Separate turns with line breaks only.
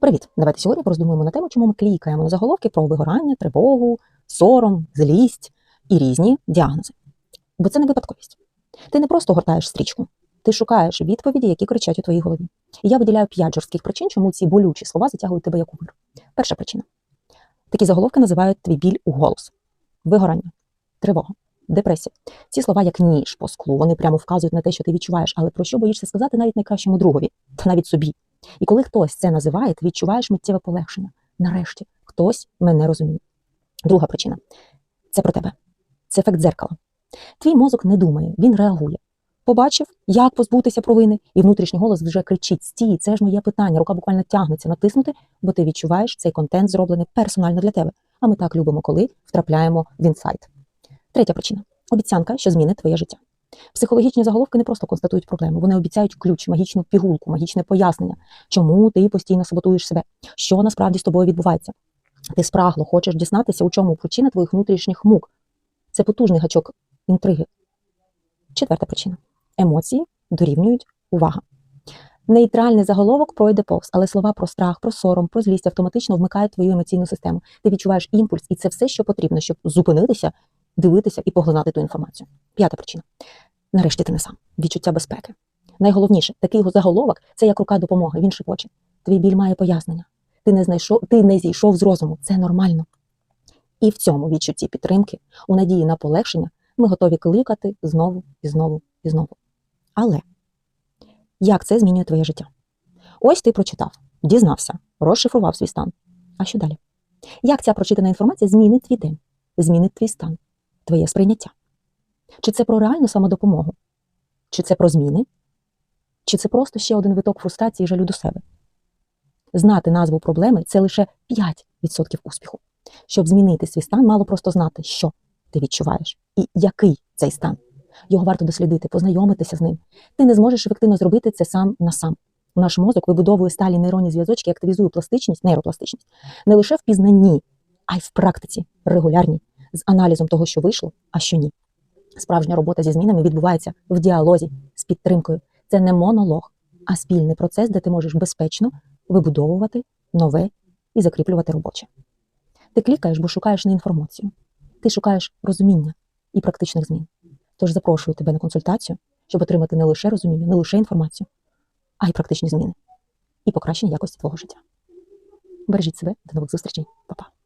Привіт! Давайте сьогодні пороздумуємо на тему, чому ми клікаємо на заголовки про вигорання, тривогу, сором, злість і різні діагнози. Бо це не випадковість. Ти не просто гортаєш стрічку, ти шукаєш відповіді, які кричать у твоїй голові. І я виділяю п'ять жорстких причин, чому ці болючі слова затягують тебе як у вир. Перша причина. Такі заголовки називають твій біль у голос, вигорання, тривога, депресія. Ці слова як ніж по склу, вони прямо вказують на те, що ти відчуваєш, але про що боїшся сказати навіть найкращому другові, та навіть собі. І коли хтось це називає, ти відчуваєш миттєве полегшення. Нарешті хтось мене розуміє. Друга причина це про тебе. Це ефект дзеркала. Твій мозок не думає, він реагує. Побачив, як позбутися провини, і внутрішній голос вже кричить: стій, це ж моє питання. Рука буквально тягнеться натиснути, бо ти відчуваєш цей контент зроблений персонально для тебе. А ми так любимо, коли втрапляємо в інсайт. Третя причина обіцянка, що змінить твоє життя. Психологічні заголовки не просто констатують проблему, вони обіцяють ключ, магічну пігулку, магічне пояснення, чому ти постійно саботуєш себе, що насправді з тобою відбувається. Ти спрагло хочеш дізнатися, у чому причина твоїх внутрішніх мук. Це потужний гачок інтриги. Четверта причина: емоції дорівнюють увага. Нейтральний заголовок пройде повз, але слова про страх, про сором, про злість автоматично вмикають твою емоційну систему. Ти відчуваєш імпульс, і це все, що потрібно, щоб зупинитися, дивитися і поглинати ту інформацію. П'ята причина. Нарешті ти не сам. Відчуття безпеки. Найголовніше, такий його заголовок це як рука допомоги. Він шепоче. Твій біль має пояснення. Ти не знайшов, ти не зійшов з розуму. Це нормально. І в цьому відчутті підтримки, у надії на полегшення, ми готові кликати знову і знову і знову. Але як це змінює твоє життя? Ось ти прочитав, дізнався, розшифрував свій стан. А що далі? Як ця прочитана інформація змінить твій день, змінить твій стан, твоє сприйняття? Чи це про реальну самодопомогу? Чи це про зміни? Чи це просто ще один виток фрустрації і жалю до себе? Знати назву проблеми це лише 5% успіху. Щоб змінити свій стан, мало просто знати, що ти відчуваєш і який цей стан. Його варто дослідити, познайомитися з ним. Ти не зможеш ефективно зробити це сам на сам. Наш мозок вибудовує сталі нейронні зв'язочки, і активізує пластичність, нейропластичність не лише в пізнанні, а й в практиці регулярній, з аналізом того, що вийшло, а що ні. Справжня робота зі змінами відбувається в діалозі з підтримкою. Це не монолог, а спільний процес, де ти можеш безпечно вибудовувати нове і закріплювати робоче. Ти клікаєш, бо шукаєш не інформацію. Ти шукаєш розуміння і практичних змін. Тож запрошую тебе на консультацію, щоб отримати не лише розуміння, не лише інформацію, а й практичні зміни і покращення якості твого життя. Бережіть себе, до нових зустрічей, Па-па.